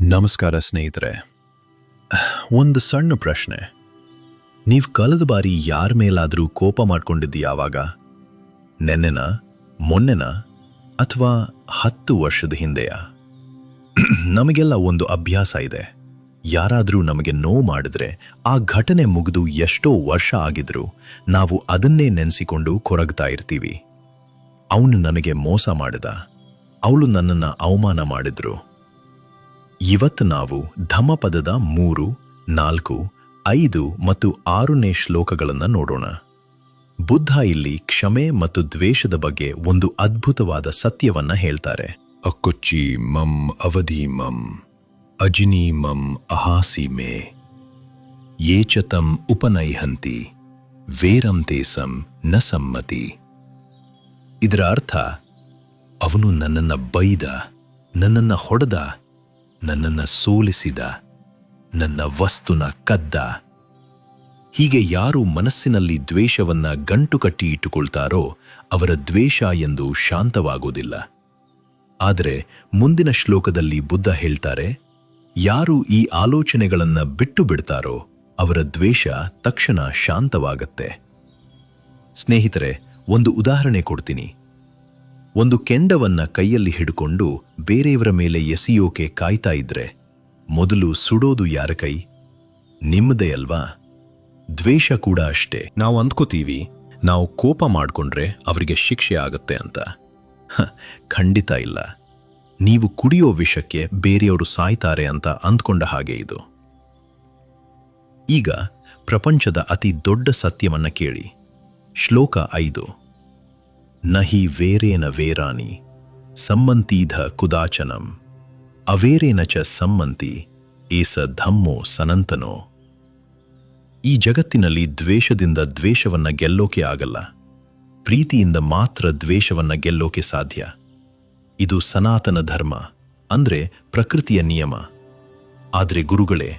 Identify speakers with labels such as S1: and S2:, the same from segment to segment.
S1: ನಮಸ್ಕಾರ ಸ್ನೇಹಿತರೆ. ಒಂದು ಸಣ್ಣ ಪ್ರಶ್ನೆ. ನೀವು ಕಳೆದ ಬಾರಿ ಯಾರ ಮೇಲಾದರೂ ಕೋಪ ಮಾಡ್ಕೊಂಡಿದ್ದು ಯಾವಾಗ? ನೆನ್ನೆನ, ಮೊನ್ನೆನ, ಅಥವಾ ಹತ್ತು ವರ್ಷದ ಹಿಂದೆಯ? ನಮಗೆಲ್ಲ ಒಂದು ಅಭ್ಯಾಸ ಇದೆ. ಯಾರಾದರೂ ನಮಗೆ ನೋವು ಮಾಡಿದ್ರೆ ಆ ಘಟನೆ ಮುಗಿದು ಎಷ್ಟೋ ವರ್ಷ ಆಗಿದ್ರೂ ನಾವು ಅದನ್ನೇ ನೆನೆಸಿಕೊಂಡು ಕೊರಗ್ತಾ ಇರ್ತೀವಿ. ಅವನು ನನಗೆ ಮೋಸ ಮಾಡಿದ. ಅವಳು ನನ್ನನ್ನು ಅವಮಾನ ಮಾಡಿದ್ರು. ಇವತ್ತು ನಾವು ಧಮಪದದ ಮೂರು, ನಾಲ್ಕು, ಐದು ಮತ್ತು ಆರನೇ ಶ್ಲೋಕಗಳನ್ನು ನೋಡೋಣ. ಬುದ್ಧ ಇಲ್ಲಿ ಕ್ಷಮೆ ಮತ್ತು ದ್ವೇಷದ ಬಗ್ಗೆ ಒಂದು ಅದ್ಭುತವಾದ ಸತ್ಯವನ್ನ ಹೇಳ್ತಾರೆ. ಅಕೊಚ್ಚಿ ಮಂ ಅವಧಿ ಮಂ, ಅಜಿನಿ ಮಂ ಅಹಾಸಿ ಮೇ ಯೇಚತಂ ಉಪನೈಹಂತಿ, ವೇರಂ ಸಂ ನ ಸಮ್ಮತಿ. ಇದರ ಅರ್ಥ, ಅವನು ನನ್ನನ್ನು ಬೈದ, ನನ್ನನ್ನು ಹೊಡೆದ ನನ್ನನ್ನ ಸೋಲಿಸಿದ, ನನ್ನ ವಸ್ತುನ ಕದ್ದ. ಹೀಗೆ ಯಾರು ಮನಸ್ಸಿನಲ್ಲಿ ದ್ವೇಷವನ್ನ ಗಂಟು ಕಟ್ಟಿ ಇಟ್ಟುಕೊಳ್ತಾರೋ ಅವರ ದ್ವೇಷ ಎಂದು ಶಾಂತವಾಗುವುದಿಲ್ಲ ಆದರೆ ಮುಂದಿನ ಶ್ಲೋಕದಲ್ಲಿ ಬುದ್ಧ ಹೇಳ್ತಾರೆ, ಯಾರು ಈ ಆಲೋಚನೆಗಳನ್ನ ಬಿಟ್ಟು ಬಿಡ್ತಾರೋ ಅವರ ದ್ವೇಷ ತಕ್ಷಣ ಶಾಂತವಾಗತ್ತೆ. ಸ್ನೇಹಿತರೆ, ಒಂದು ಉದಾಹರಣೆ ಕೊಡ್ತೀನಿ. ಒಂದು ಕೆಂಡವನ್ನ ಕೈಯಲ್ಲಿ ಹಿಡ್ಕೊಂಡು ಬೇರೆಯವರ ಮೇಲೆ ಎಸೆಯೋಕೆ ಕಾಯ್ತಾ ಇದ್ರೆ ಮೊದಲು ಸುಡೋದು ಯಾರ ಕೈ? ನಿಮ್ಮದೇ ಅಲ್ವಾ? ದ್ವೇಷ ಕೂಡ ಅಷ್ಟೇ. ನಾವು ಅಂದ್ಕೋತೀವಿ, ನಾವು ಕೋಪ ಮಾಡ್ಕೊಂಡ್ರೆ ಅವರಿಗೆ ಶಿಕ್ಷೆ ಆಗತ್ತೆ ಅಂತ. ಖಂಡಿತ ಇಲ್ಲ. ನೀವು ಕುಡಿಯೋ ವಿಷಕ್ಕೆ ಬೇರೆಯವರು ಸಾಯ್ತಾರೆ ಅಂತ ಅಂದ್ಕೊಂಡ ಹಾಗೆ ಇದು. ಈಗ ಪ್ರಪಂಚದ ಅತಿ ದೊಡ್ಡ ಸತ್ಯವನ್ನ ಕೇಳಿ. ಶ್ಲೋಕ ಐದು. ನಹಿ ವೇರೇನ ವೇರಾನಿ ಸಮ್ಮಂತೀಧ ಕುದಾಚನಂ ಅವೇರೇನ ಚ ಸಮ್ಮಂತಿ ಏಸ ಧಮ್ಮೋ ಸನಂತನೋ. ಈ ಜಗತ್ತಿನಲ್ಲಿ ದ್ವೇಷದಿಂದ ದ್ವೇಷವನ್ನ ಗೆಲ್ಲೋಕೆ ಆಗಲ್ಲ. ಪ್ರೀತಿಯಿಂದ ಮಾತ್ರ ದ್ವೇಷವನ್ನ ಗೆಲ್ಲೋಕೆ ಸಾಧ್ಯ. ಇದು ಸನಾತನ ಧರ್ಮ, ಅಂದ್ರೆ ಪ್ರಕೃತಿಯ ನಿಯಮ. ಆದ್ರೆ ಗುರುಗಳೇ,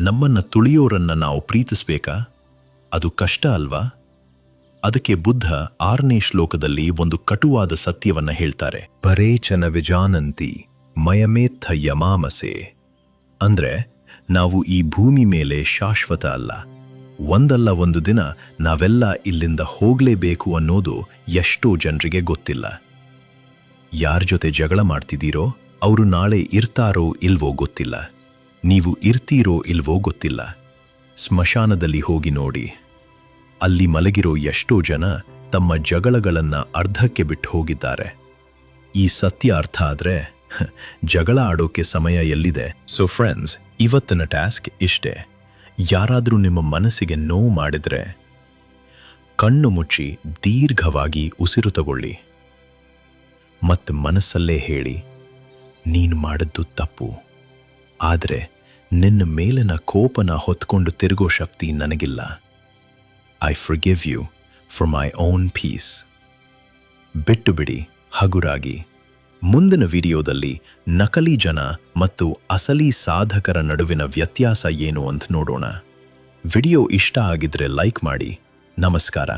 S1: ನಮ್ಮನ್ನ ತುಳಿಯೋರನ್ನ ನಾವು ಪ್ರೀತಿಸ್ಬೇಕಾ? ಅದು ಕಷ್ಟ ಅಲ್ವಾ? ಅದಕ್ಕೆ ಬುದ್ಧ ಆರನೇ ಶ್ಲೋಕದಲ್ಲಿ ಒಂದು ಕಟುವಾದ ಸತ್ಯವನ್ನ ಹೇಳ್ತಾರೆ. ಪರೇಚನ ವಿಜಾನಂತಿ ಮಯಮೇತ್ಥ ಯಮಾಮಸೆ. ಅಂದ್ರೆ, ನಾವು ಈ ಭೂಮಿ ಮೇಲೆ ಶಾಶ್ವತ ಅಲ್ಲ. ಒಂದಲ್ಲ ಒಂದು ದಿನ ನಾವೆಲ್ಲ ಇಲ್ಲಿಂದ ಹೋಗ್ಲೇಬೇಕು ಅನ್ನೋದು ಎಷ್ಟೋ ಜನರಿಗೆ ಗೊತ್ತಿಲ್ಲ. ಯಾರ ಜೊತೆ ಜಗಳ ಮಾಡ್ತಿದ್ದೀರೋ, ಅವರು ನಾಳೆ ಇರ್ತಾರೋ ಇಲ್ವೋ ಗೊತ್ತಿಲ್ಲ. ನೀವು ಇರ್ತೀರೋ ಇಲ್ವೋ ಗೊತ್ತಿಲ್ಲ. ಸ್ಮಶಾನದಲ್ಲಿ ಹೋಗಿ ನೋಡಿ. ಅಲ್ಲಿ ಮಲಗಿರೋ ಎಷ್ಟೋ ಜನ ತಮ್ಮ ಜಗಳಗಳನ್ನ ಅರ್ಧಕ್ಕೆ ಬಿಟ್ಟು ಹೋಗಿದ್ದಾರೆ. ಈ ಸತ್ಯ ಅರ್ಥ ಆದರೆ ಜಗಳ ಆಡೋಕೆ ಸಮಯ ಎಲ್ಲಿದೆ? ಸೊ ಫ್ರೆಂಡ್ಸ್ ಇವತ್ತಿನ ಟಾಸ್ಕ್ ಇಷ್ಟೇ. ಯಾರಾದರೂ ನಿಮ್ಮ ಮನಸ್ಸಿಗೆ ನೋವು ಮಾಡಿದ್ರೆ, ಕಣ್ಣು ಮುಚ್ಚಿ ದೀರ್ಘವಾಗಿ ಉಸಿರು ತಗೊಳ್ಳಿ. ಮತ್ತು ಮನಸ್ಸಲ್ಲೇ ಹೇಳಿ, ನೀನು ಮಾಡಿದ್ದು ತಪ್ಪು. ಆದರೆ ನಿನ್ನ ಮೇಲಿನ ಕೋಪನ ಹೊತ್ಕೊಂಡು ತಿರುಗೋ ಶಕ್ತಿ ನನಗಿಲ್ಲ. I forgive you for my own peace ಬಿಟ್ಟು ಬಿಡಿ, ಹಗುರಾಗಿ. ಮುಂದಿನ ವಿಡಿಯೋದಲ್ಲಿ ನಕಲಿ ಜನ ಮತ್ತು ಅಸಲಿ ಸಾಧಕರ ನಡುವಿನ ವ್ಯತ್ಯಾಸ ಏನು ಅಂತ ನೋಡೋಣ. ವಿಡಿಯೋ ಇಷ್ಟ ಆಗಿದ್ರೆ ಲೈಕ್ ಮಾಡಿ. ನಮಸ್ಕಾರ.